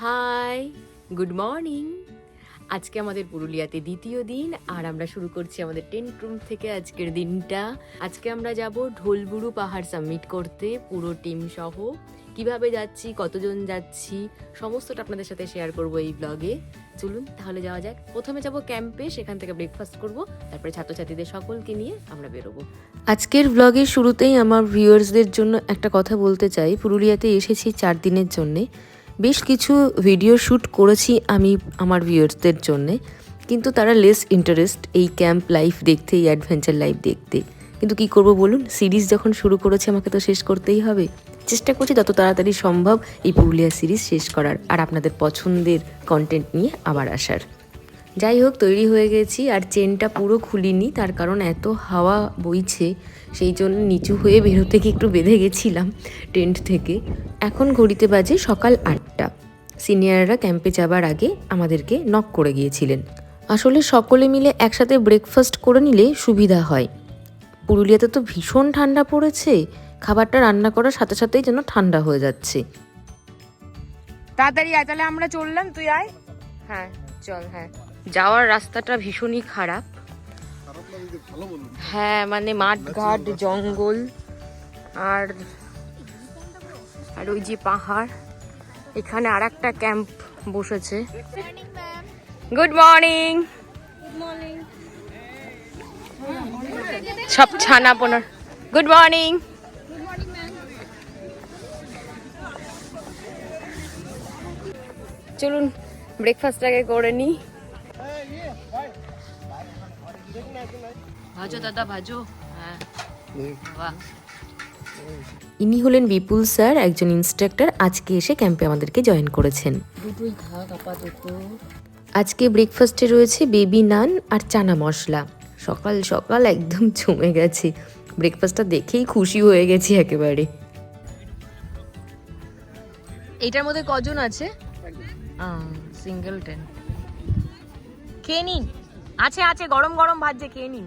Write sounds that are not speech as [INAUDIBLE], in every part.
High, good morning. আজকে আমাদের পুরুলিয়াতে দ্বিতীয় দিন, আর আমরা শুরু করছি আমাদের টেন্ট রুম থেকে আজকের দিনটা। আজকে আমরা যাব ঢোলবুড়ু পাহাড় সাবমিট করতে, পুরো টিম সহ। কীভাবে যাচ্ছি, কতজন যাচ্ছি, সমস্তটা আপনাদের সাথে শেয়ার করব এই ব্লগে চলুন, তাহলে যাওয়া যাক। প্রথমে যাব ক্যাম্পে, সেখান থেকে ব্রেকফাস্ট করব। তারপরে ছাত্রছাত্রীদের সকলকে নিয়ে আমরা বেরোবো। আজকের ব্লগের শুরুতেই আমার ভিউয়ার্সদের জন্য একটা কথা বলতে চাই। পুরুলিয়াতে এসেছি চার দিনের জন্যে। বেশ কিছু ভিডিও শ্যুট করেছি আমি আমার ভিউয়ার্সদের জন্যে। কিন্তু তারা লেস ইন্টারেস্ট এই ক্যাম্প লাইফ দেখতে, এই অ্যাডভেঞ্চার লাইফ দেখতে। কিন্তু কি করব বলুন? সিরিজ যখন শুরু করেছে, আমাকে তো শেষ করতেই হবে। চেষ্টা করছি যত তাড়াতাড়ি সম্ভব এই পুরুলিয়া সিরিজ শেষ করার। আর আপনাদের পছন্দের কন্টেন্ট নিয়ে আবার আসার। যাই হোক তৈরি হয়ে গেছি আর চেনটা পুরো খুলিনি তার কারণ এত হাওয়া বইছে সেই জন্য নিচু হয়ে বেরোতে গিয়ে একটু বেঁধে গেছিলাম টেন্ট থেকে। এখন ঘড়িতে বাজে সকাল আটটা। সিনিয়ররা ক্যাম্পে যাবার আগে আমাদেরকে নক করে গিয়েছিলেন। আসলে সকলে মিলে একসাথে ব্রেকফাস্ট করে নিলে সুবিধা হয়। পুরুলিয়াতে তো ভীষণ ঠান্ডা পড়েছে খাবারটা রান্না করার সাথে সাথেই যেন ঠান্ডা হয়ে যাচ্ছে। তাড়াতাড়ি আয় তাহলে আমরা চললাম তুই আয়। হ্যাঁ চল হ্যাঁ। যাওয়ার রাস্তাটা ভীষণই খারাপ। হ্যাঁ মানে মাঠ ঘাট জঙ্গল, আর আর ওই যে পাহাড়। এখানে আর একটা ক্যাম্প বসেছে। গুড মর্নিং সব ছানা পোনার গুড মর্নিং চলুন ব্রেকফাস্ট আগে করে নিই। ভাজো দাদা ভাজো। হ্যাঁ। বাহ ইনি হলেন বিপুল স্যার একজন ইনস্ট্রাক্টর। আজকে এসে ক্যাম্পে আমাদেরকে জয়েন করেছেন। দুটোই থাক আপাতত। আজকে ব্রেকফাস্টে রয়েছে বেবি নান আর চানা মশলা। সকাল সকাল একদম জমে গেছে। ব্রেকফাস্টটা দেখেই খুশি হয়ে গেছি একেবারে। এটার মধ্যে কজন আছে? সিঙ্গেল টেন খেয়ে নিন। আছে আছে গরম গরম ভাজছে খেয়ে নিন।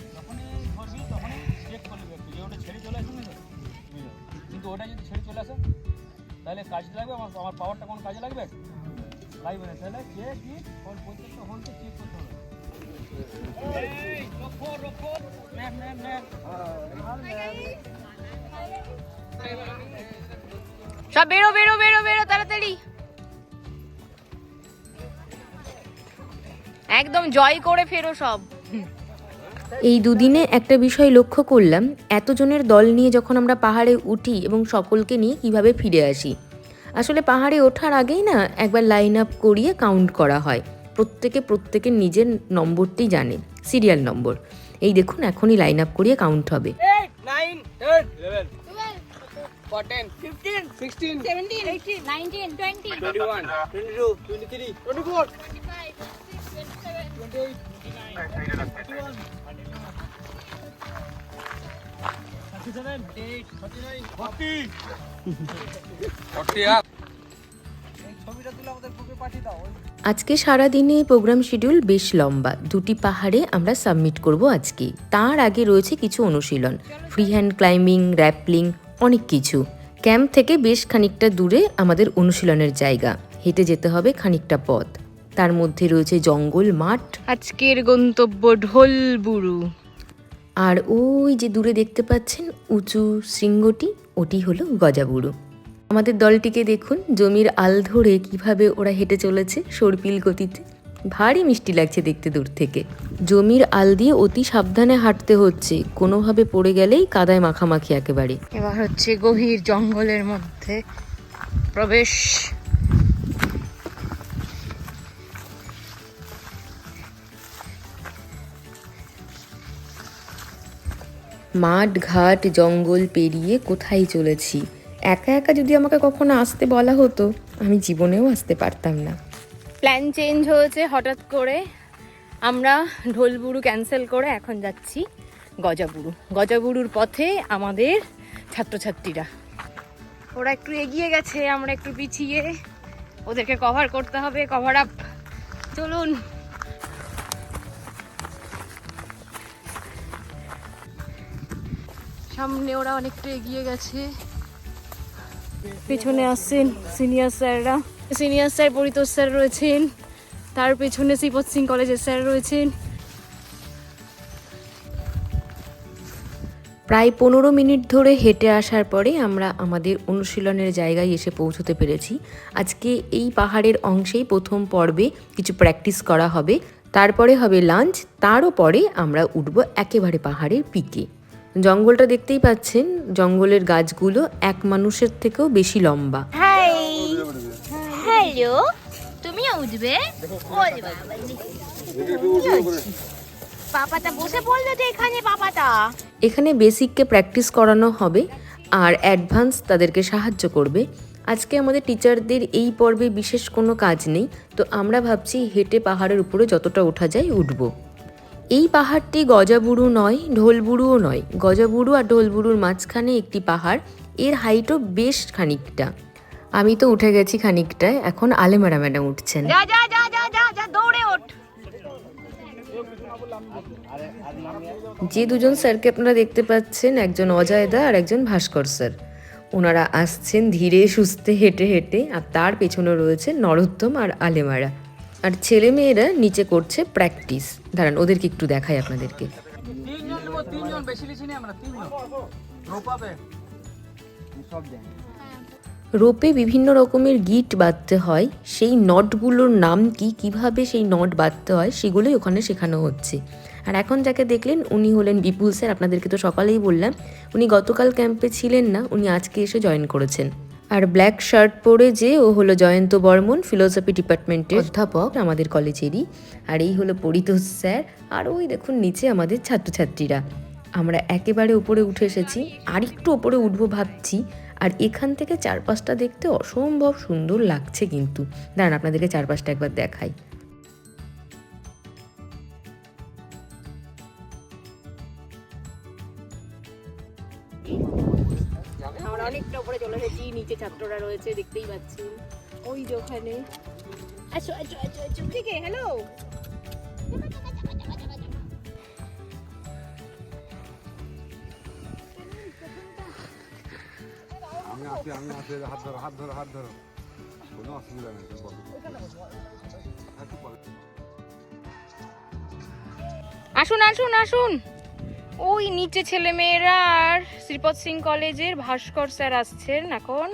চেক কিন্তু ওটা যদি ছেড়ে চলে আসে, তাহলে কাজে লাগবে, আমার আমার পাওয়ারটা কোন কাজে লাগবে? লাগবে না। তাহলে যে কি হোল প্রত্যেকটা হোলকে চেক করতে হবে। সব বেরো বেরো বেরো বেরো, তাড়াতাড়ি। একদম জয় করে ফেরো সব। এই দুদিনে একটা বিষয় লক্ষ্য করলাম, এতজনের দল নিয়ে যখন আমরা পাহাড়ে উঠি এবং সকলকে নিয়ে কীভাবে ফিরে আসি। আসলে পাহাড়ে ওঠার আগেই না একবার লাইন আপ করিয়ে কাউন্ট করা হয়। প্রত্যেকে প্রত্যেকের নিজের নম্বরটি জানে সিরিয়াল নম্বর। এই দেখুন, এখনই লাইন আপ করিয়ে কাউন্ট হবে। আজকে সারা দিনে প্রোগ্রাম শিডিউল বেশ লম্বা। দুটি পাহাড়ে আমরা সাবমিট করব আজকে। তার আগে রয়েছে কিছু অনুশীলন। ফ্রি হ্যান্ড ক্লাইম্বিং, র্যাপলিং, অনেক কিছু। ক্যাম্প থেকে বেশ খানিকটা দূরে আমাদের অনুশীলনের জায়গা। হেঁটে যেতে হবে খানিকটা পথ। তার মধ্যে রয়েছে জঙ্গল, মাঠ। আজকের গন্তব্য ঢোলবুরু। আর ওই যে দূরে দেখতে পাচ্ছেন উঁচু শৃঙ্গটি, ওটি হলো গজাবুরু। আমাদের দলটিকে দেখুন, জমির আল ধরে কীভাবে ওরা হেঁটে চলেছে সর্পিল গতিতে। ভারী মিষ্টি লাগছে দেখতে দূর থেকে। জমির আল দিয়ে অতি সাবধানে হাঁটতে হচ্ছে, কোনোভাবে পড়ে গেলেই কাদায় মাখামাখি একেবারে। এবার হচ্ছে গভীর জঙ্গলের মধ্যে প্রবেশ। মাঠ ঘাট জঙ্গল পেরিয়ে কোথায় চলেছি? একা একা যদি আমাকে কখনো আসতে বলা হতো, আমি জীবনেও আসতে পারতাম না। প্ল্যান চেঞ্জ হয়েছে হঠাৎ করে। আমরা ঢোলবুড়ু ক্যান্সেল করে এখন যাচ্ছি গজাবুড়ু গজাবুড়ুর পথে আমাদের ছাত্রছাত্রীরা। ওরা একটু এগিয়ে গেছে, আমরা একটু পিছিয়ে। ওদেরকে কভার করতে হবে কভার আপ চলুন। সামনে ওরা অনেকটা এগিয়ে গেছে। পেছনে আসছেন সিনিয়র স্যাররা। সিনিয়র স্যার পরিতোষ স্যার রয়েছেন। তার পেছনে শ্রীপদ সিং কলেজের স্যার রয়েছেন। প্রায় পনেরো মিনিট ধরে হেঁটে আসার পরে আমরা আমাদের অনুশীলনের জায়গায় এসে পৌঁছতে পেরেছি। আজকে এই পাহাড়ের অংশেই প্রথম পর্বে কিছু প্র্যাকটিস করা হবে। তারপরে হবে লাঞ্চ তারও পরে আমরা উঠব একেবারে পাহাড়ের পিকে। জঙ্গলটা দেখতেই পাচ্ছেন জঙ্গলের গাছগুলো এক মানুষের থেকেও বেশি লম্বা। হ্যালো তুমিও উঠবে? পাপাটা বসে পড়ল যে এখানে পাপাটা। এখানে বেসিককে প্র্যাকটিস করানো হবে আর অ্যাডভান্স তাদেরকে সাহায্য করবে। আজকে আমাদের টিচারদের এই পর্বে বিশেষ কোনো কাজ নেই তো আমরা ভাবছি হেঁটে পাহাড়ের উপরে যতটা ওঠা যায় উঠব। এই পাহাড়টি গজাবুড়ু নয় ঢোলবুড়ুও নয়। গজাবুড়ু আর ঢোলবুড়ুর মাঝখানে একটি পাহাড়। এর হাইটও বেশ খানিকটা। আমি তো উঠে গেছি খানিকটায়। এখন আলেমারা ম্যাডাম উঠছেন। যে দুজন স্যারকে আপনারা দেখতে পাচ্ছেন একজন অজয়দা আর একজন ভাস্কর স্যার। ওনারা আসছেন ধীরে সুস্থে হেঁটে হেঁটে। আর তার পেছনে রয়েছে নরোত্তম আর আলেমারা। আর ছেলে মেয়েরা নিচে করছে প্র্যাকটিস দাঁড়ান ওদেরকে একটু দেখাই আপনাদেরকে। রোপে বিভিন্ন রকমের গিট বাঁধতে হয়। সেই নটগুলোর নাম কি কীভাবে সেই নট বাঁধতে হয় সেগুলোই ওখানে শেখানো হচ্ছে। আর এখন যাকে দেখলেন উনি হলেন বিপুল স্যার। আপনাদেরকে তো সকালেই বললাম উনি গতকাল ক্যাম্পে ছিলেন না উনি আজকে এসে জয়েন করেছেন। আর ব্ল্যাক শার্ট পরে যে ও হলো জয়ন্ত বর্মন ফিলোসফি ডিপার্টমেন্টের অধ্যাপক আমাদের কলেজেরই। আর এই হলো পরিতোষ স্যার, আর ওই দেখুন নিচে আমাদের ছাত্রছাত্রীরা। আমরা একেবারে উপরে উঠে এসেছি আর একটু ওপরে উঠবো ভাবছি, আর এখান থেকে চারপাশটা দেখতে অসম্ভব সুন্দর লাগছে কিন্তু। দাঁড়ান, আপনাদেরকে চারপাশটা একবার দেখাই। নিচে রয়েছে দেখতেই পাচ্ছি। ওই যে ওখানে। আচ্ছা আচ্ছা আচ্ছা আচ্ছা ঠিক হ্যালো আমি আছি আমি আছি হাত ধরো হাত ধরো হাত ধরো। কোনো অসুবিধা নেই। আসুন আসুন আসুন। ওই নিচে ছেলে মেয়েরা আর শ্রীপদ সিং কলেজের ভাস্কর স্যার আসছেন এখন।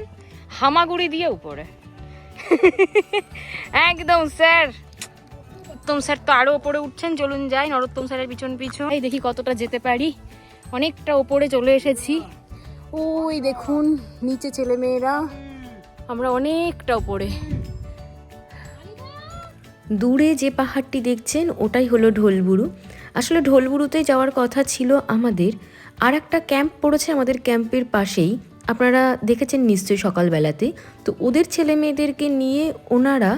হামাগুড়ি দিয়ে উপরে একদম, স্যার। উত্তম স্যার তো আরও উপরে উঠছেন, চলুন যাই, নরোত্তম স্যারের পিছন পিছন। এই দেখি কতটা যেতে পারি। অনেকটা উপরে চলে এসেছি। ওই দেখুন, নিচে ছেলে মেয়েরা আমরা অনেকটা উপরে দূরে যে পাহাড়টি দেখছেন, ওটাই হলো ঢোলবুরু। আসলে ঢোলবুরুতে যাওয়ার কথা ছিল আমাদের। আর একটা ক্যাম্প পড়েছে আমাদের ক্যাম্পের পাশেই। আপনারা দেখেছেন নিশ্চয়ই সকালবেলাতে তো ওদের ছেলে মেয়েদেরকে নিয়ে ওনারা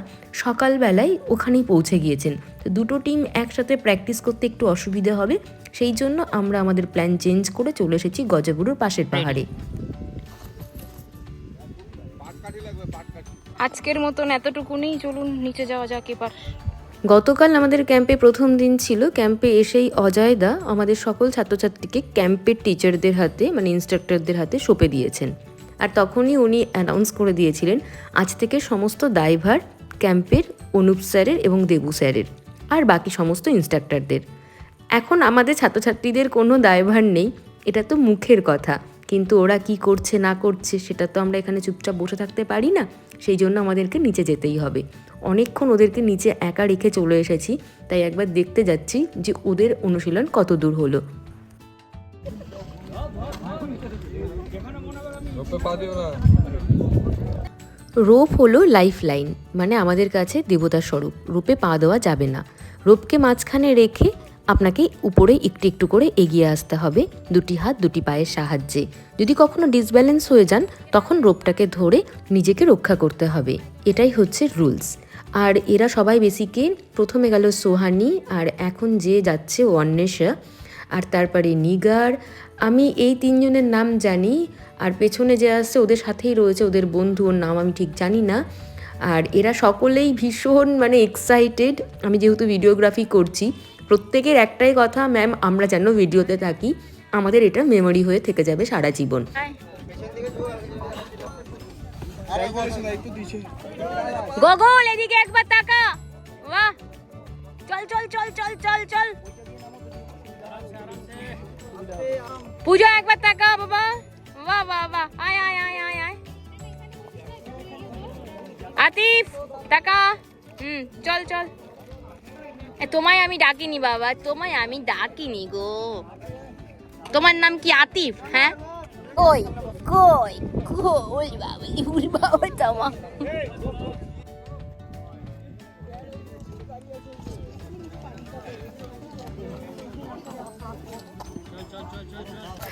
সকালবেলায় ওখানেই পৌঁছে গিয়েছেন। তো দুটো টিম একসাথে প্র্যাকটিস করতে একটু অসুবিধা হবে সেই জন্য আমরা আমাদের প্ল্যান চেঞ্জ করে চলে এসেছি গজাবুরুর পাশের পাহাড়ে। আজকের মতন এতটুকুনি চলুন নিচে যাওয়া যাক এবার। গতকাল আমাদের ক্যাম্পে প্রথম দিন ছিল। ক্যাম্পে এসেই অজয়দা আমাদের সকল ছাত্রছাত্রীকে ক্যাম্পের টিচারদের হাতে মানে ইনস্ট্রাক্টরদের হাতে সঁপে দিয়েছেন। আর তখনই উনি অ্যানাউন্স করে দিয়েছিলেন, আজ থেকে সমস্ত দায়ভার ক্যাম্পের অনুপ স্যারের এবং দেবু স্যারের আর বাকি সমস্ত ইনস্ট্রাক্টরদের। এখন আমাদের ছাত্রছাত্রীদের কোনো দায়ভার নেই, এটা তো মুখের কথা। কিন্তু ওরা কি করছে, না করছে, সেটা তো আমরা এখানে চুপচাপ বসে থাকতে পারি না। সেই জন্য আমাদেরকে নিচে যেতেই হবে। অনেকক্ষণ ওদেরকে নিচে একা রেখে চলে এসেছি, তাই একবার দেখতে যাচ্ছি যে ওদের অনুশীলন কত দূর হলো। রোপে হলো লাইফ লাইন মানে আমাদের কাছে দেবতার স্বরূপ। রূপে পা দেওয়া যাবে না। রোপকে মাঝখানে রেখে আপনাকে উপরে একটু একটু করে এগিয়ে আসতে হবে। দুটি হাত দুটি পায়ের সাহায্যে। যদি কখনো ডিসব্যালেন্স হয়ে যান, তখন রোপটাকে ধরে নিজেকে রক্ষা করতে হবে। এটাই হচ্ছে রুলস আর এরা সবাই বেসিকে প্রথমে গেল সোহানি, আর এখন যে যাচ্ছে অন্বেষা, আর তারপরে নিগার। আমি এই তিনজনের নাম জানি, আর পেছনে যে আসছে ওদের সাথেই রয়েছে ওদের বন্ধু, ওর নাম আমি ঠিক জানি না। আর এরা সকলেই ভীষণ মানে এক্সাইটেড আমি যেহেতু ভিডিওগ্রাফি করছি প্রত্যেকের একটাই কথা, ম্যাম, আমরা যেন ভিডিওতে থাকি, আমাদের এটা মেমোরি হয়ে থেকে যাবে সারা জীবন। গগল, এদিকে একবার তাকা। বাহ। চল চল চল চল চল চল। পূজা, একবার তাকা, বাবা। বাহ বাহ বাহ। আয় আয় আয় আয় আয়। আতিফ, তাকা। হুম, চল চল। তোমায় আমি ডাকিনি বাবা তোমায় আমি ডাকিনি গো। তোমার নাম কি আতিফ হ্যাঁ? ওই কই কই বাবা ইউর বাবা জামা।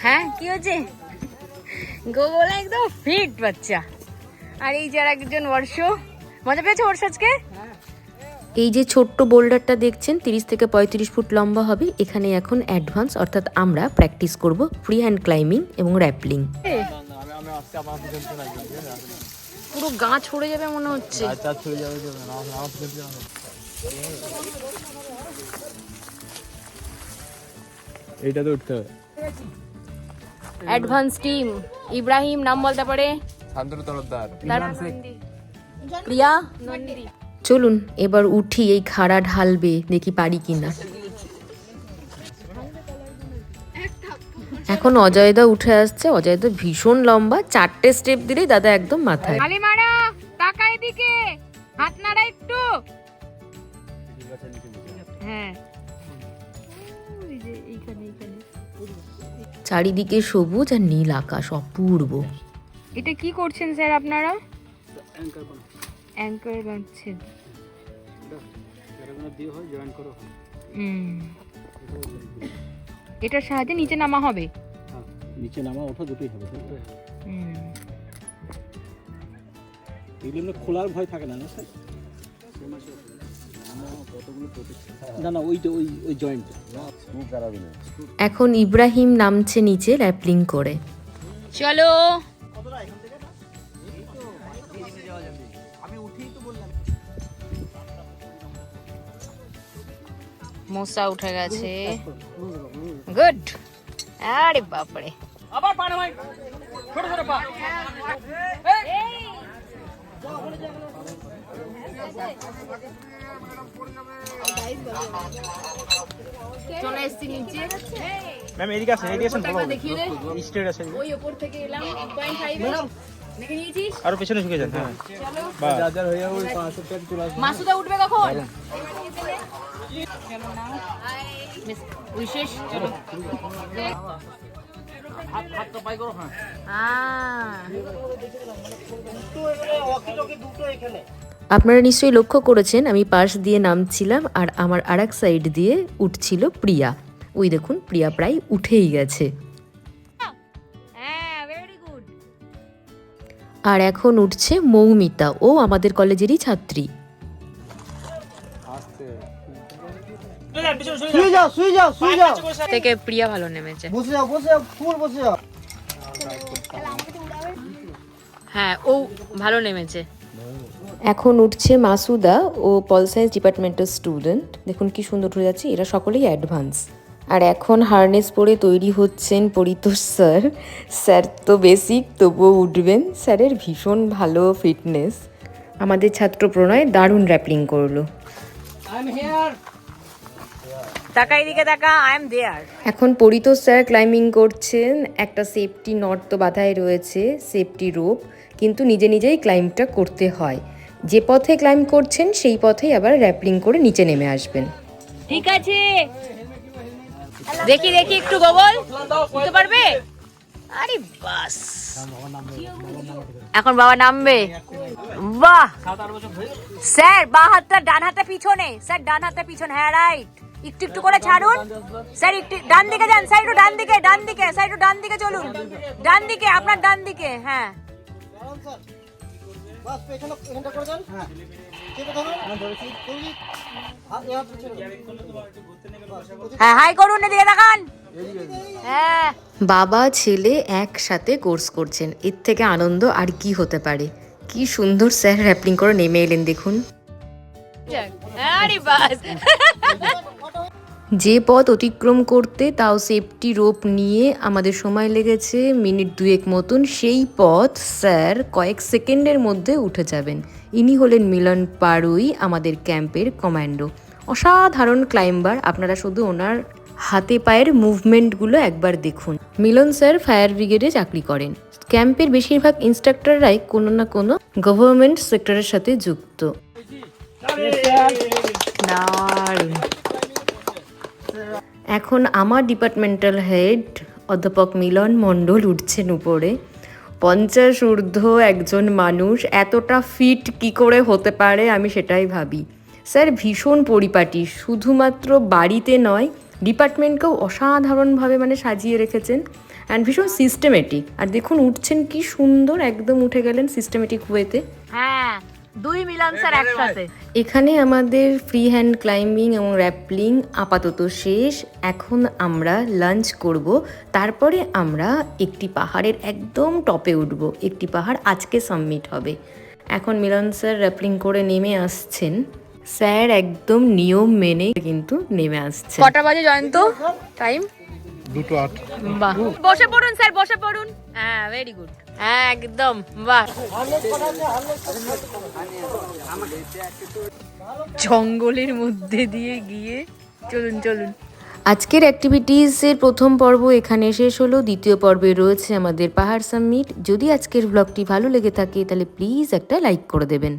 হ্যাঁ কি হচ্ছে গোগল একদম ফিট বাচ্চা। আর এই যে আর একজন বর্ষ। মজা পেয়েছে বর্ষ আজকে এই যে ছোট্ট বোল্ডারটা দেখছেন তিরিশ থেকে পঁয়ত্রিশ ফুট লম্বা হবে। এখানে এখন অ্যাডভান্স অর্থাৎ আমরা প্র্যাকটিস করব ফ্রি হ্যান্ড ক্লাইম্বিং এবং র্যাপলিং পুরো গা ছড়ে যাবে মনে হচ্ছে। আসো। এইটাতে উঠতে হবে। অ্যাডভান্স টিম ইব্রাহিম নাম বলতে পারে? শান্তনু তরফদার। প্রিয়া? চলুন এবার উঠি এই খাড়া ঢালবে দেখি পারি কিনা। এখন অজয়দা উঠে আসছে অজয়দা ভীষণ লম্বা চারটে স্টেপ দিলেই দাদা একদম মাথায়। আলিমারা এদিকে হাত নাড়া একটু। হ্যাঁ। চারিদিকে সবুজ আর নীল আকাশ অপূর্ব। এটা কি করছেন স্যার আপনারা? অ্যাঙ্কার হয় হুম। এটার সাহায্যে নিচে নামা হবে। নিচে নামা ওঠা দুটোই হবে এগুলো খোলার ভয় থাকে না না স্যার? না না ওইটা ওই ওই জয়েন্ট এখন ইব্রাহিম নামছে নিচে র্যাপলিং করে। চলো। মশা উঠে গেছে। গুড। আরে বাপরে। আবার পা নামাই। ছোট ছোট পা। চলে এসছি নিচে। ম্যাম এদিকে আসেন এদিকে আসেন ভালো দেখিয়ে আছে। ওই ওপর থেকে এলাম আরও পেছনে যান হ্যাঁ। যা যা ওই 500 টাকা চলে আসবে মাসুদা উঠবে কখন? চলো হ্যাঁ আপনারা নিশ্চয়ই লক্ষ্য করেছেন আমি পাশ দিয়ে নামছিলাম আর আমার আরেক সাইড দিয়ে উঠছিল প্রিয়া। ওই দেখুন প্রিয়া প্রায় উঠেই গেছে। আর এখন উঠছে মৌমিতা ও আমাদের কলেজেরই ছাত্রী। শুয়ে যাও শুয়ে যাও শুয়ে যাও। থেকে প্রিয়া ভালো নেমেছে। বসে যাও বসে যাও ফুল বসে যাও। হ্যাঁ ও ভালো নেমেছে। এখন উঠছে মাসুদা ও পল সায়েন্স ডিপার্টমেন্টের স্টুডেন্ট। দেখুন কি সুন্দর উঠে যাচ্ছে এরা সকলেই অ্যাডভান্স। আর এখন হারনেস পরে তৈরি হচ্ছেন পরিতোষ স্যার। স্যার তো বেসিক তবুও উঠবেন। স্যারের ভীষণ ভালো ফিটনেস আমাদের ছাত্র প্রণয় দারুণ র্যাপলিং করল। এখন পরিতোষ স্যার ক্লাইম্বিং করছেন। একটা সেফটি নট তো বাধাই রয়েছে সেফটি রোপ কিন্তু নিজে নিজেই ক্লাইম্বটা করতে হয়। যে পথে ক্লাইম্ব করছেন সেই পথেই আবার র্যাপলিং করে নিচে নেমে আসবেন। ঠিক আছে। দেখি দেখি, একটু গোবল উঠতে পারবে? আরে বাস। এখন বাবা নামবে। বাহ! স্যার, বা হাতটা ডান হাতটা পিছনে। স্যার, ডান হাতটা পিছনে হ্যাঁ রাইট। একটু একটু করে ছাড়ুন। স্যার, একটু ডান দিকে যান। স্যার, একটু ডান দিকে ডান দিকে। স্যার, একটু ডান দিকে চলুন। ডান দিকে, আপনার ডান দিকে হ্যাঁ। বাস পেছনে এখানটা করে দেন। হ্যাঁ। চেপে ধরুন। হ্যাঁ ধরেছি। করবি হাত এ হাত হ্যাঁ হাই করুন এদিকে দেখান। হ্যাঁ। বাবা ছেলে একসাথে কোর্স করছেন। এর থেকে আনন্দ আর কি হতে পারে? কি সুন্দর স্যার র্যাপলিং করে নেমে এলেন দেখুন। আরে বাস। [LAUGHS] যে পথ অতিক্রম করতে তাও সেফটি রোপ নিয়ে আমাদের সময় লেগেছে। মিনিট দুয়েক মতন সেই পথ স্যার কয়েক সেকেন্ডের মধ্যে উঠে যাবেন। ইনি হলেন মিলন পারুই আমাদের ক্যাম্পের কমান্ডো। অসাধারণ ক্লাইম্বার আপনারা শুধু ওনার হাতে পায়ের মুভমেন্টগুলো একবার দেখুন। মিলন স্যার ফায়ার ব্রিগেডে চাকরি করেন। ক্যাম্পের বেশিরভাগ ইনস্ট্রাক্টররাই কোনো না কোনো গভর্নমেন্ট সেক্টরের সাথে যুক্ত। দারুণ। এখন আমার ডিপার্টমেন্টাল হেড, অধ্যাপক মিলন মণ্ডল উঠছেন উপরে। পঞ্চাশ ঊর্ধ্ব একজন মানুষ, এতটা ফিট কি করে হতে পারে আমি সেটাই ভাবি। স্যার, ভীষণ পরিপাটি, শুধুমাত্র বাড়িতে নয়, ডিপার্টমেন্টকেও অসাধারণভাবে মানে সাজিয়ে রেখেছেন। অ্যান্ড ভীষণ সিস্টেমেটিক আর দেখুন, উঠছেন কি সুন্দর, একদম উঠে গেলেন সিস্টেমেটিক ওয়েতে হ্যাঁ। দুই মিলন স্যার একসাথে। এখানে আমাদের ফ্রি হ্যান্ড ক্লাইম্বিং এবং র্যাপলিং আপাতত শেষ। এখন আমরা লাঞ্চ করব। তারপরে আমরা একটি পাহাড়ের একদম টপে উঠব। একটি পাহাড় আজকে সাবমিট হবে। এখন মিলন স্যার র্যাপলিং করে নেমে আসছেন। স্যার একদম নিয়ম মেনে কিন্তু নেমে আসছে কটা বাজে জয়ন্ত? টাইম দুটো আট। বাহ। বসে পড়ুন স্যার বসে পড়ুন। হ্যাঁ ভেরি গুড হ্যাঁ একদম, বাহ। জঙ্গলের মধ্যে দিয়ে গিয়ে, চলুন চলুন। আজকের অ্যাক্টিভিটিসের প্রথম পর্ব এখানে শেষ হলো। দ্বিতীয় পর্বে রয়েছে আমাদের পাহাড় সামিট যদি আজকের ব্লগটি ভালো লেগে থাকে, তাহলে প্লিজ একটা লাইক করে দেবেন।